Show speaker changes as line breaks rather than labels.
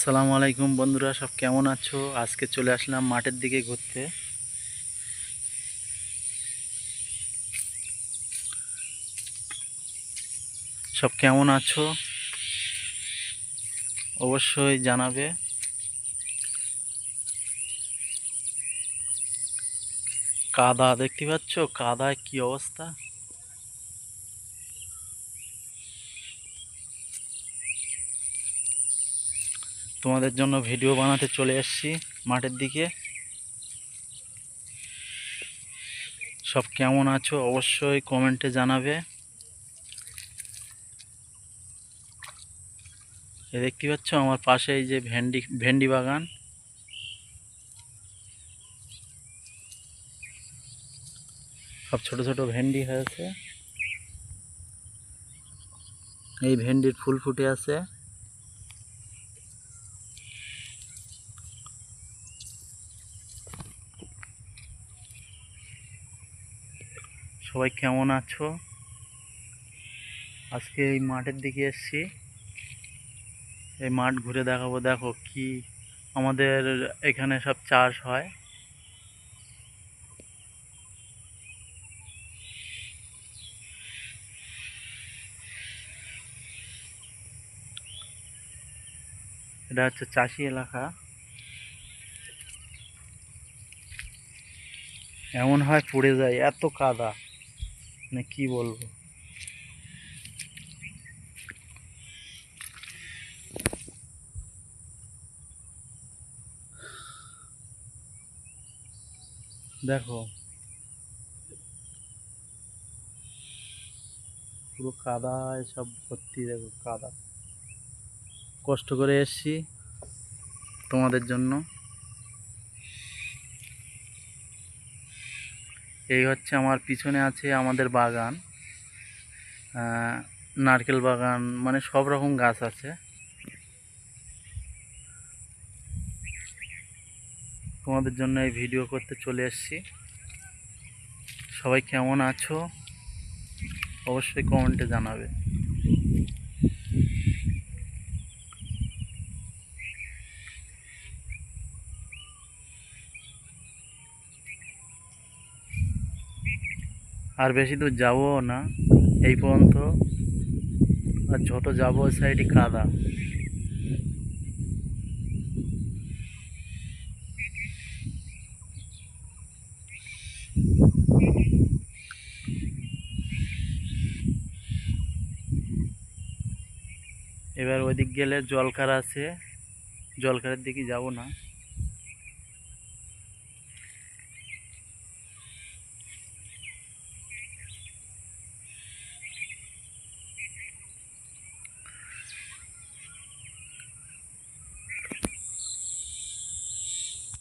আসসালামু আলাইকুম বন্ধুরা, সব কেমন আছো? আজকে চলে আসলাম মাঠের দিকে ঘুরতে। সব কেমন আছো? অবশ্যই জানাবে। কাদা, দেখতে পাচ্ছ? কাদায় কি অবস্থা? তোমাদের জন্য ভিডিও বানাতে চলে এসেছি মাঠের দিকে। সব কেমন আছো অবশ্যই কমেন্টে জানাবে। এ দেখতে পাচ্ছ আমার পাশে এই যে ভেন্ডি ভেন্ডি বাগান। সব ছোট ছোট ভেন্ডি হয়েছে। এই ভেন্ডির ফুল ফুটে আছে। সবাই কেমন আছো? আজকে এই মাঠের দিকে এসেছি। এই মাঠ ঘুরে দেখাবো। দেখো কি আমাদের এখানে সব চাষ হয়। এটা হচ্ছে চাষি এলাকা। এমন হয় পড়ে যায়, এত কাদা। মানে কি বলব? দেখো, পুরো কাদায় সব ভর্তি, দেখো কাদা। কষ্ট করে এসছি তোমাদের জন্য। এই হচ্ছে আমার পিছনে আছে আমাদের বাগান নারকেল বাগান মানে সব রকম গাছ আছে। তোমাদের জন্য এই ভিডিও করতে চলে এসছি। সবাই কেমন আছো? অবশ্যই কমেন্টে জানাবে। আর বেশি দূর যাব না, এই পর্যন্ত। আর যত যাব সাইডে কাদা। এবার ওইদিক গেলে জলকার আছে। জলকারের দিকে যাব না।